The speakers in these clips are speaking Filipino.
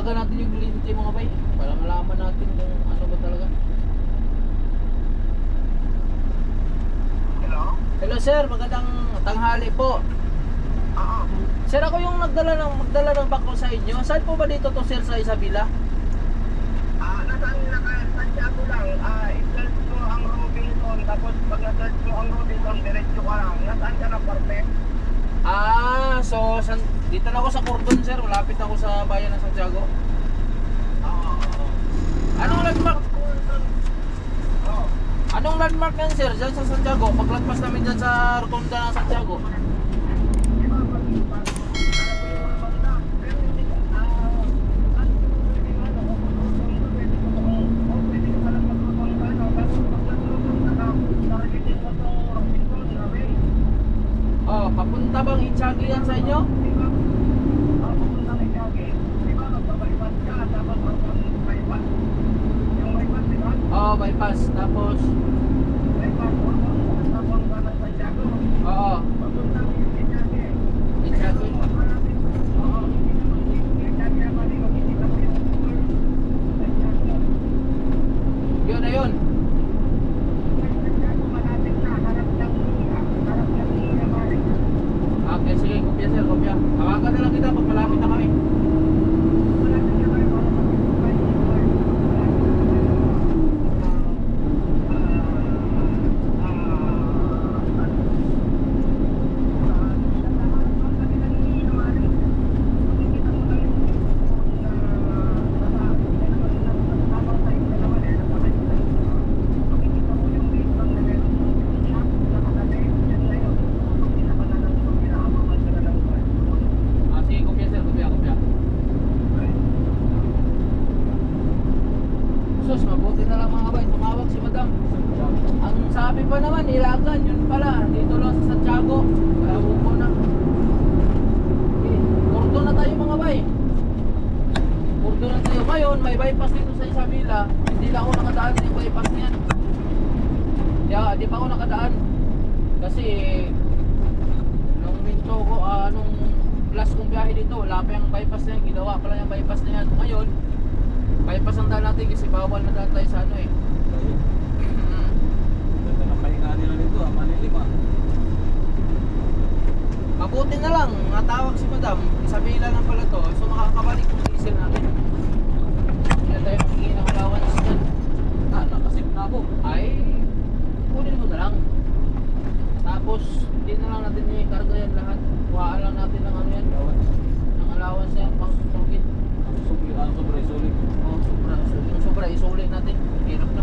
Tawagan natin yung cliente mga bay para malaman natin kung ano ba talaga. Hello? Hello sir, magandang tanghali po. Oo. Sir, ako yung nagdala ng magdala ng bako sa inyo. Saan po ba dito to sir sa Isabela? Ah, nasaan naka Santiago lang. Ah, i-search mo ang Robinson. Tapos pag na-search mo ang Robinson, diretso ka lang. Nasaan ka na parte? Ah, so san, dito na ako sa Cordon sir. Malapit ako sa bayan ng Santiago. Oo. Anong landmark? Oo. Anong landmark yan sir? Diyan sa Santiago. Paglagpas namin dyan sa Rotonda ng Santiago. Di ba, pag- pag- ano po yung house. Ngayon, may bypass dito sa Isabela. Hindi lang ako nakadaan sa bypass na yan. Kaya, di pa ako nakadaan. Kasi, nung minto ko, ah, nung last kong biyahe dito, wala pa yung bypass na yan. Ginawa pa lang yung bypass na yan. Ngayon, bypass ang daan natin kasi bawal na daan tayo sa ano eh. Ganda ng pahinga nila nito, ah, malilim ah. Mabuti na lang, natawag si madam, Isabela lang pala to, so makakabalik yung diesel natin. Hindi na tayo makingi ng allowance dyan. Ah, nakasip na ako. Ay, kunin mo na lang. Tapos, hindi na lang natin i-carga yan lahat. Kuhaan lang natin ng ano yan, ng allowance yan, pang tugit. Ang subli, ang sobra sulit. O, sobra, yung sobra, isulit natin. Hirap na.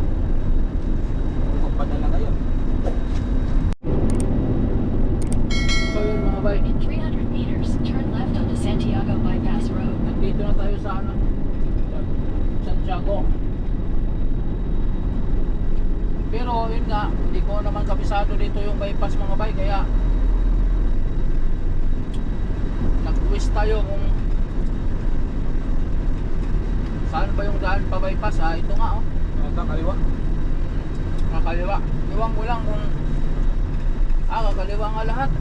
Magpadala ngayon. So yun mga bay, In 300 meters, turn left onto Santiago Bypass Road. nandito na tayo sa ano, Santiago. Pero yun nga, hindi ko naman kabisado dito yung bypass mga bay, kaya nag-twist tayo kung saan ba yung daan pa bypass ha. Ito nga oh, Nasa kaliwa. kakaliwa. Iwan ko lang kung ah, kakaliwa nga lahat.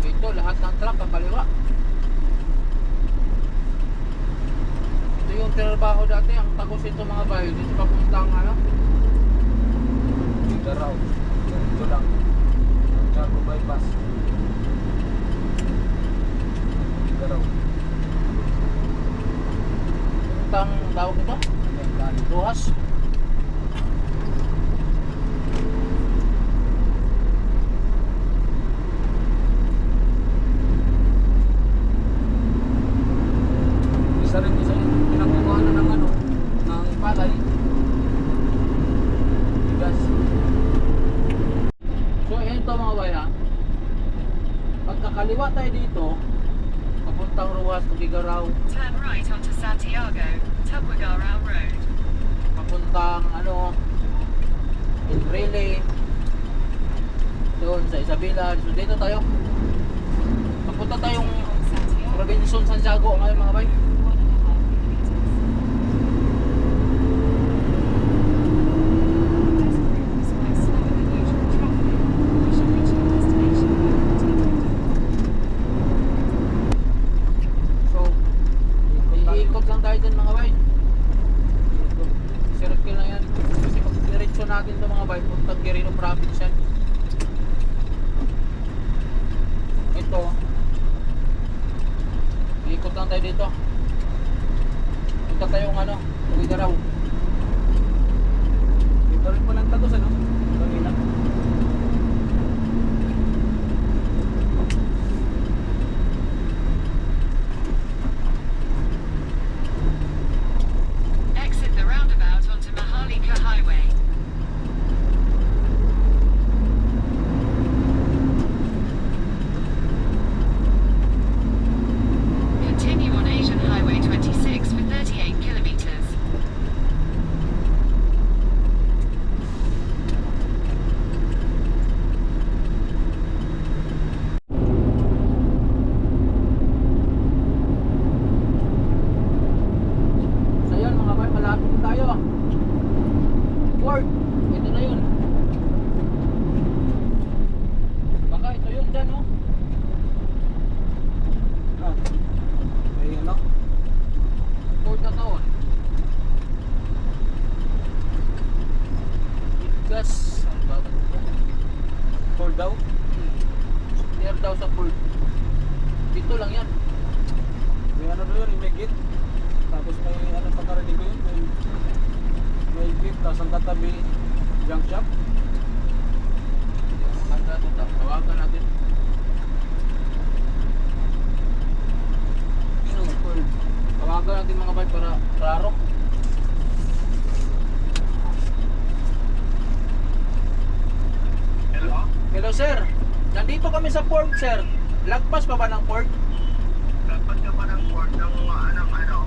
Ito, lahat ng truck kakaliwa. Ito yung trabaho dati, ang takos ito mga bayo, dito papuntang ano, Dito raw. Dito lang. Santiago bypass. Dito raw. papuntang tawag ito, Ayan, daan. Rojas. Isa rin isa yun. Pinagkukuha na ng ano, ng palay. Bigas. So, ayan ito mga bay ha. Pagkakaliwa tayo dito, papuntang Rojas, Tugigaraw, Turn right onto Santiago, Tupugarao Road. papuntang ano, Enrile, doon sa Isabela. So, dito tayo. Papunta tayong. Robinson Santiago ngayon mga bay. Tacubay puntang Quirino province yan. Ito. Ikot lang tayo dito. Punta tayong ano Tugigaraw dito rin po palang tatos ano? Junk shop. Maganda ito. Tawagan natin. Port. Tawagan natin mga bay para klaro. Hello? Hello sir. Nandito kami sa port sir. Lagpas pa ba ng port? Dapat ka ba ng port ng anong ano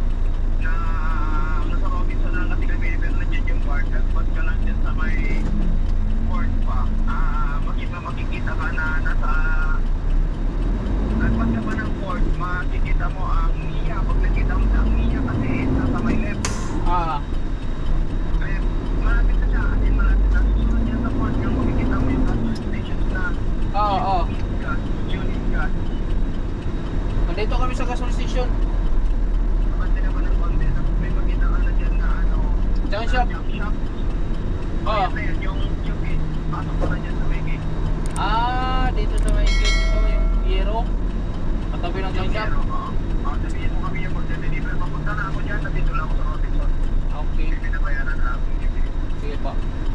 na nasa Robinson lang kasi kami pero nandiyan yung port dapat ka lang dyan sa may port pa ah makita makikita ka na nasa dapat ka ba ng port makikita mo ang Mia. Pag nakita mo ang Mia kasi nasa may left. Ah, kaya malapit na siya kasi malapit na susunod niya sa port yung makikita mo yung gas stations na oo, oo. unit gas unit gas Nandito kami sa gasol station. Kapag naman ng konti, tapos may makita ka na dyan na ano, Junk shop. junk shop. Oo. Ayan na yan, yung, yung gate. Pasok ko na dyan sa may gate. Ah, dito sa may gate ito yung Piero. Katabi ng junk shop. Pero, oo. Ah, sabihin mo kami yung magde-deliver. Papunta na ako dyan, nandito lang ako sa Robinson. Okay, May pinabayaran na ako. sige pa.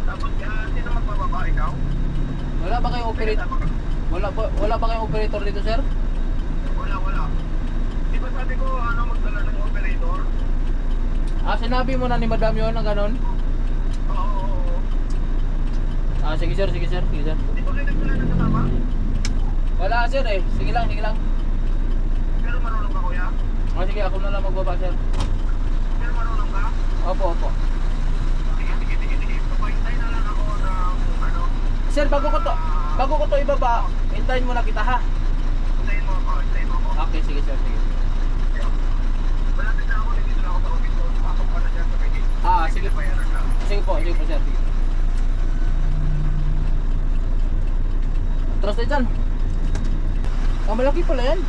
Tapos, ah, sino magbababa? Ikaw? Wala ba kayong operator? Wala ba, wala ba kayong operator dito, sir? Wala, wala. Di ba sabi ko, ano, magdala ng operator? Ah, sinabi mo na ni Madam yun na ganun? Oo, oo, oo. Ah, sige sir, sige sir, sige sir. Di ba kayo nagdala ng kasama? Wala sir eh. Sige lang, sige lang. Pero marunong ka, kuya? Ah, sige, ako na lang magbaba sir. Pero marunong ka? Opo, opo. Sige, sige, sige, sige. Papahintay na lang ako ng, ano, Sir, bago ko to, bago ko to ibaba, hintayin mo na kita ha. hintayin mo ako, hintayin mo ako. Okay, sige sir, sige. Malapit na ako, nandito na ako sa office ko. Pasok pa na dyan sa may gate. Ah, sige. na. Sige po, sige po sir. Atras tayo dyan. Ah, malaki pala yan.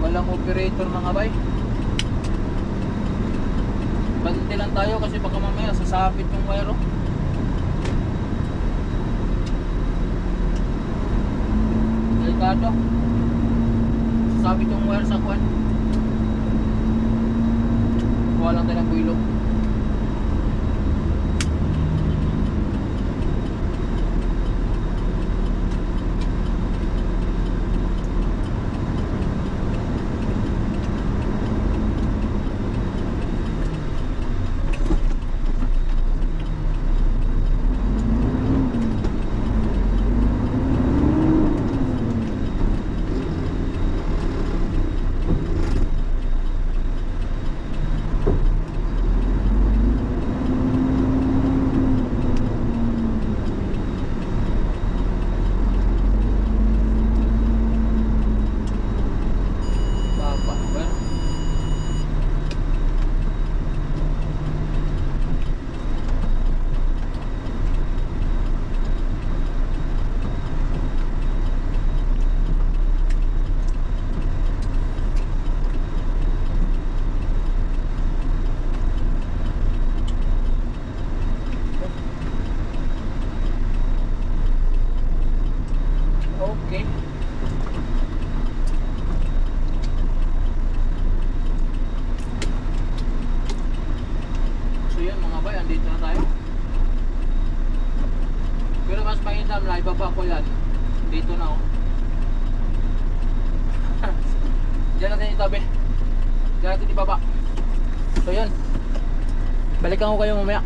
Walang operator mga bay. Bante lang tayo kasi baka mamaya sasabit yung wire oh. Delikado. Sasabit yung wire sa kwan. Kuha lang tayo Diyan natin ibaba. So yan. Balikan ko kayo mamaya.